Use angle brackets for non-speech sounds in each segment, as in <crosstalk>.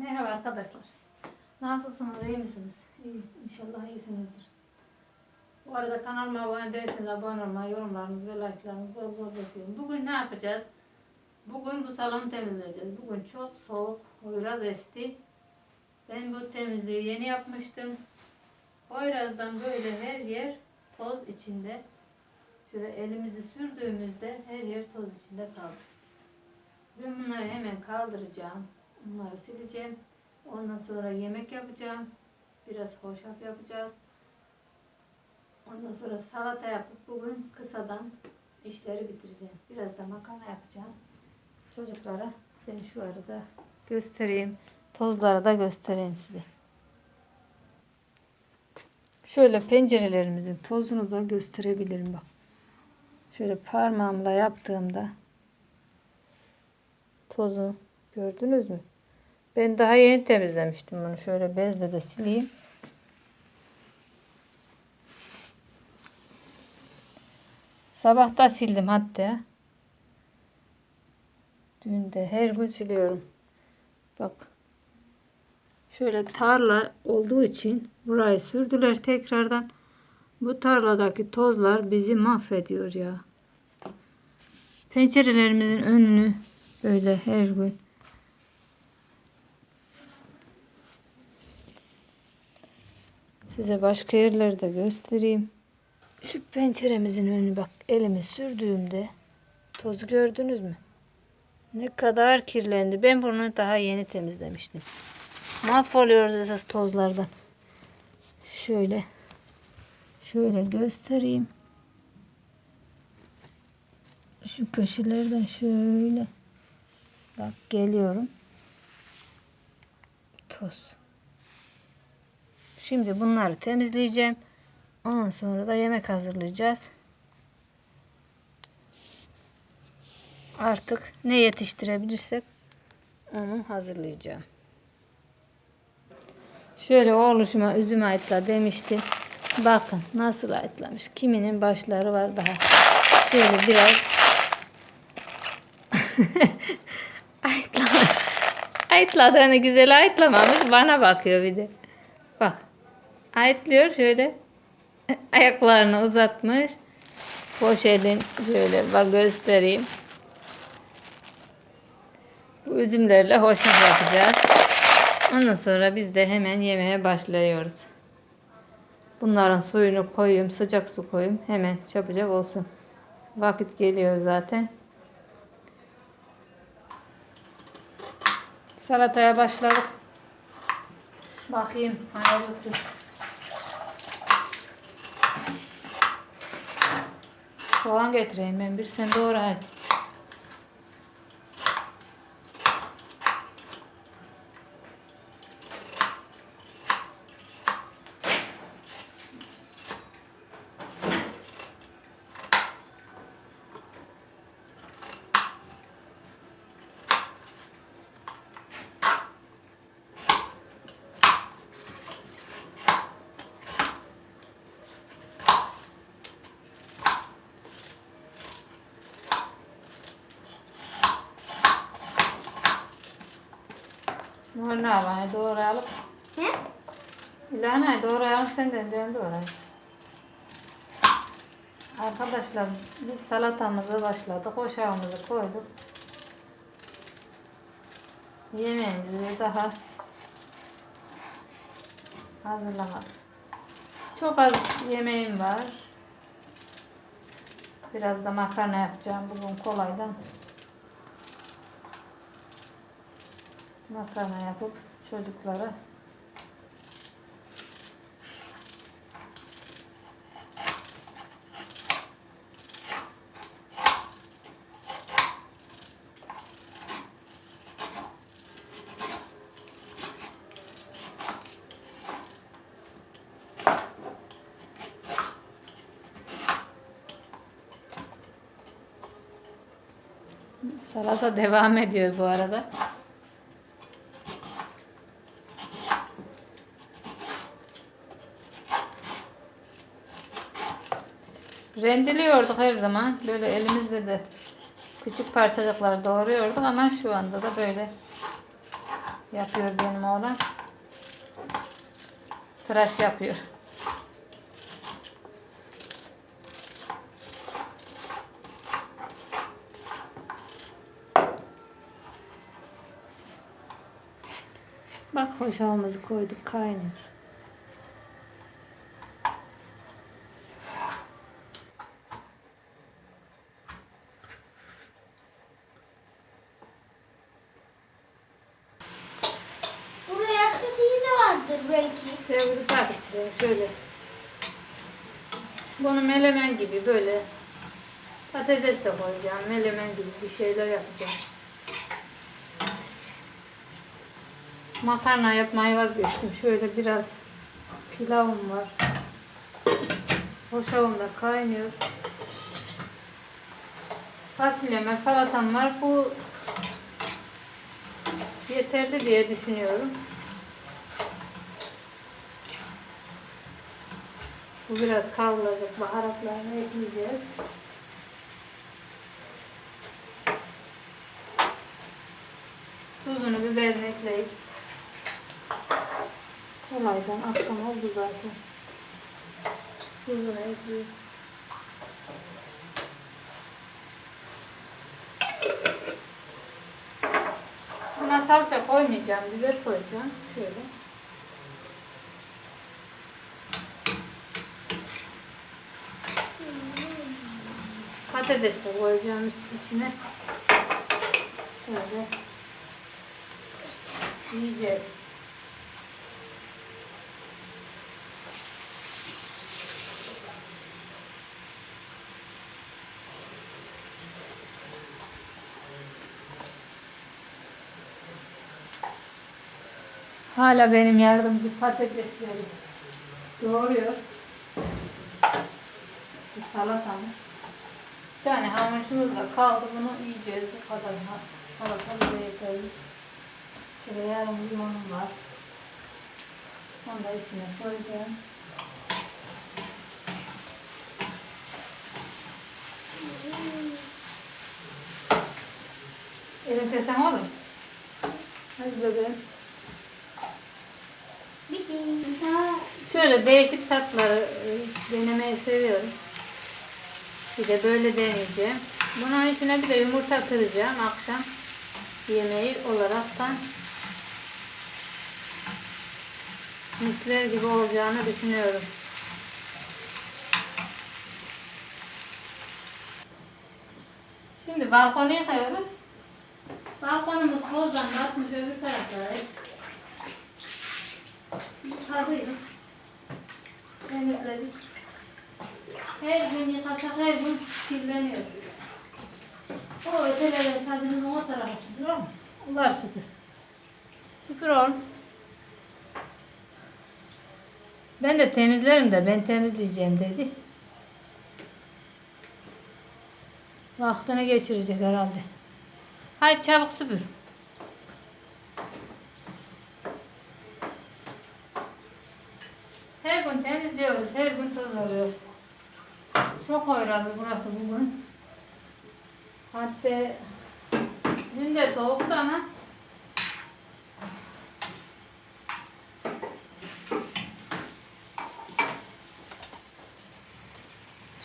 Merhaba arkadaşlar. Nasılsınız? iyi misiniz? İyi. İnşallah iyisinizdir. Bu arada kanalıma abone değilseniz abone olmayı, yorumlarınızı ve like'larınızı bol bol bekliyorum. Bugün ne yapacağız? Bugün bu salonu temizleyeceğiz. Bugün çok soğuk, biraz esti. Ben bu temizliği yeni yapmıştım. Poyraz'dan böyle her yer toz içinde. Şöyle elimizi sürdüğümüzde her yer toz içinde kaldı. Ben bunları hemen kaldıracağım. Bunları sileceğim. Ondan sonra yemek yapacağım. Biraz hoşaf yapacağız. Ondan sonra salata yapıp bugün kısadan işleri bitireceğim. Biraz da makarna yapacağım. Çocuklara ben şu arada göstereyim. Tozları da göstereyim size. Şöyle pencerelerimizin tozunu da gösterebilirim bak. Şöyle parmağımla yaptığımda tozu gördünüz mü? Ben daha yeni temizlemiştim bunu. Şöyle bezle de sileyim. Sabah da sildim hatta. Dün de her gün siliyorum. Bak. Şöyle tarla olduğu için burayı sürdüler tekrardan. Bu tarladaki tozlar bizi mahvediyor ya. Pencerelerimizin önünü böyle her gün Size başka yerleri de göstereyim. Şu penceremizin önünü bak elimi sürdüğümde tozu gördünüz mü? Ne kadar kirlendi. Ben bunu daha yeni temizlemiştim. Mahvoluyoruz esas tozlardan. Şöyle şöyle göstereyim. Şu köşelerden şöyle bak geliyorum. Toz. Şimdi bunları temizleyeceğim. Ondan sonra da yemek hazırlayacağız. Artık ne yetiştirebilirsek onu hazırlayacağım. Şöyle oğluşuma üzüm ayıtla demiştim. Bakın nasıl ayıtlamış. Kiminin başları var daha. Şöyle biraz <laughs> ayıtla. Ayıtladığını güzel ayıtlamamış. Bana bakıyor bir de. Bak. Ayıtlıyor şöyle. Ayaklarını uzatmış. Boş elin şöyle bak göstereyim. Bu üzümlerle hoşaf yapacağız. Ondan sonra biz de hemen yemeğe başlıyoruz. Bunların suyunu koyayım, sıcak su koyayım. Hemen çabucak olsun. Vakit geliyor zaten. Salataya başladık. Bakayım hayırlısı. Soğan getireyim ben bir sen doğru hadi. Ne yapalım? Doğrayalım. Ne? İlhanay doğrayalım sen de ben doğrayayım. Arkadaşlar biz salatamızı başladık. Hoşafımızı koyduk. Yemeğimizi daha hazırlamadık. Çok az yemeğim var. Biraz da makarna yapacağım bugün kolaydan. Makarna yapıp çocuklara Salata devam ediyor bu arada. Rendeliyorduk her zaman. Böyle elimizle de küçük parçacıklar doğruyorduk ama şu anda da böyle yapıyor benim oğlan. Tıraş yapıyor. Bak hoşafımızı koyduk kaynıyor. Burada yaşlı vardır belki. Sevgili takipçilerim şöyle. Bunu melemen gibi böyle patates de koyacağım. Melemen gibi bir şeyler yapacağım. Makarna yapmayı vazgeçtim. Şöyle biraz pilavım var. Hoşafım da kaynıyor. Fasulyem var, salatam var. Bu yeterli diye düşünüyorum. Bu biraz kavrulacak. Baharatlarını ekleyeceğiz. Tuzunu, biberini ekleyip kolaydan akşam oldu zaten. Tuzunu ekleyip Buna salça koymayacağım, biber koyacağım. Şöyle. Patates de koyacağım içine. Şöyle. Yiyeceğiz. Hala benim yardımcı patatesleri doğruyor. Salatamız. Bir tane hamurumuz da kaldı. Bunu yiyeceğiz. Bu kadar salata bize yeterli. Şöyle yarım limonum var. Onu da içine koyacağım. Elin tesen olur. Hadi bebeğim. Şöyle değişik tatları e, denemeyi seviyorum. Bir de böyle deneyeceğim. Bunun içine bir de yumurta kıracağım akşam yemeği olaraktan misler gibi olacağını düşünüyorum. Şimdi balkonu yıkıyoruz. Balkonumuz tozdan basmış öbür taraflara. Yıkadık. Temizledik. Her gün yıkasak her gün kirleniyor. O öteleri sadece o tarafa süpürüyor mu? Onlar süpür. Süpür oğlum. Ben de temizlerim de ben temizleyeceğim dedi. Vaktini geçirecek herhalde. Haydi çabuk süpür. Her gün temizliyoruz, her gün toz oluyor. Çok oyrazı burası bugün. Hatta dün de soğuktu ama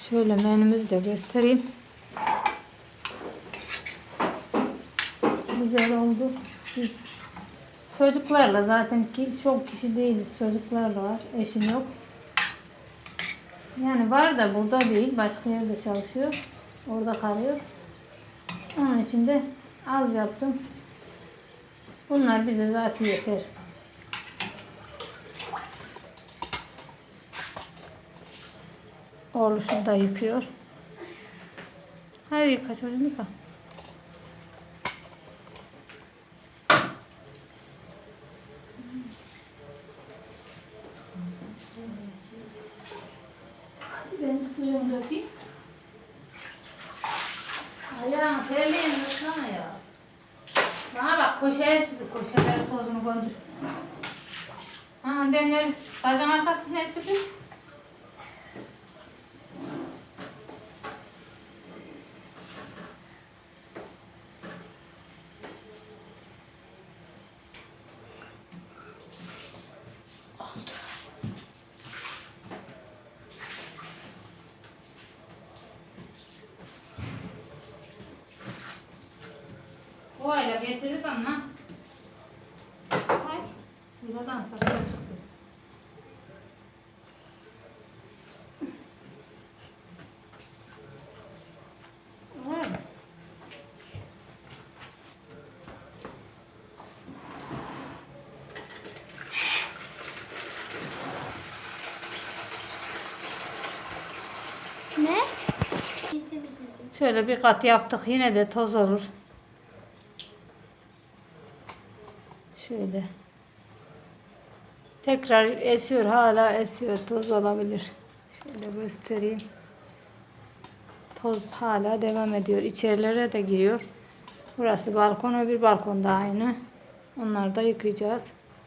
Şöyle menümüzü de göstereyim. Güzel oldu. Çocuklarla zaten ki çok kişi değiliz. Çocuklarla var. Eşim yok. Yani var da burada değil. Başka yerde çalışıyor. Orada kalıyor. Onun için de az yaptım. Bunlar bize zaten yeter. Oğlu şurada yıkıyor. Hadi yıka çocuğum yıka. Ayağım terliğini yıkama ya. Bana bak koşaya koşaları tozunu göndür. Ha denler sacın arkasını ne getirdik ama. Ay. Buradan sakla çıktı. Ne? Şöyle bir kat yaptık. Yine de toz olur. Şöyle. Tekrar esiyor. Hala esiyor. Toz olabilir. Şöyle göstereyim. Toz hala devam ediyor. İçerilere de giriyor. Burası balkon. Öbür balkon da aynı. Onları da yıkayacağız.